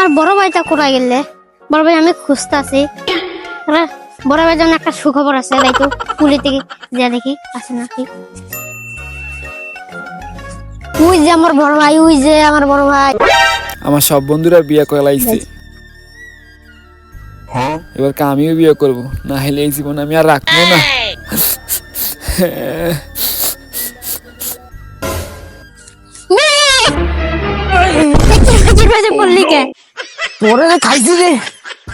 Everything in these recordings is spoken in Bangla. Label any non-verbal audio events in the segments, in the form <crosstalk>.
আর বড় ভাইটা কোথায় গেলে? বড় ভাই আমি খুঁজতে আছি বড় ভাই যেন একটা সুখবর আছে তাই তো পুলি থেকে যা দেখি আছে নাকি? ওই যে আমার বড় ভাই ওই যে আমার বড় ভাই। আমার সব বন্ধুরা বিয়ে করে লাইছে। এবার কা আমিও বিয়ে করব না হলে এই জীবন আমি আর রাখব না। <laughs> বললি কে? তোরে রে খাইছি রে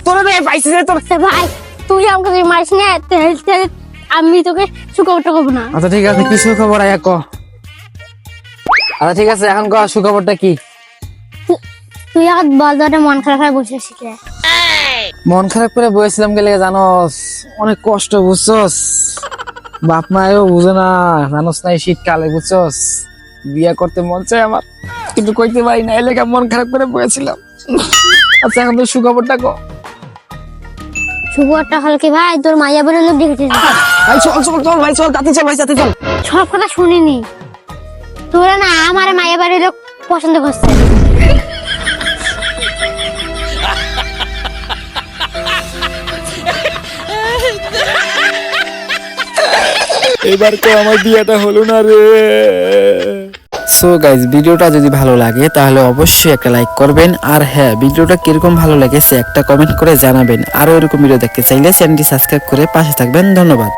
তোরে রে পাইছি রে তোর। সে ভাই তুই আমাকে মারিস না আমি তোকে সুখবরটা করব না। আচ্ছা ঠিক আছে কি সুখবর আয়া ক? আচ্ছা ঠিক আছে এখন ক সুখবরটা কি? তুই আর বাজারে মন খারাপ হয়ে বসে শিখে মন খারাপ করে বসেছিলাম গেলে জানোস অনেক কষ্ট বুঝছস? বাপ মায়ও বুঝে না জানোস না এই শীতকালে বুঝছস? বিয়া করতে মন চাই আমার। কিন্তু কইতে পারি না এলাকা মন খারাপ করে বসেছিলাম আচ্ছা এখন তো সুখবরটা ক সুখবরটা হল কি ভাই তোর মাইয়া বলে লোক দেখেছিস ভাই চল চল চল ভাই চল তাতে চল ভাই তাতে চল। সব কথা শুনিনি। তোরা না আমার মাইয়া বাড়ির লোক পছন্দ করছে এবার তো আমার বিয়েটা হলো না রে। সো গাইজ ভিডিওটা যদি ভালো লাগে, তাহলে অবশ্যই একটা লাইক করবেন। আর হ্যাঁ ভিডিওটা কীরকম ভালো লেগেছে, একটা কমেন্ট করে জানাবেন। আরও এরকম ভিডিও দেখতে চাইলে চ্যানেলটি সাবস্ক্রাইব করে পাশে থাকবেন। ধন্যবাদ।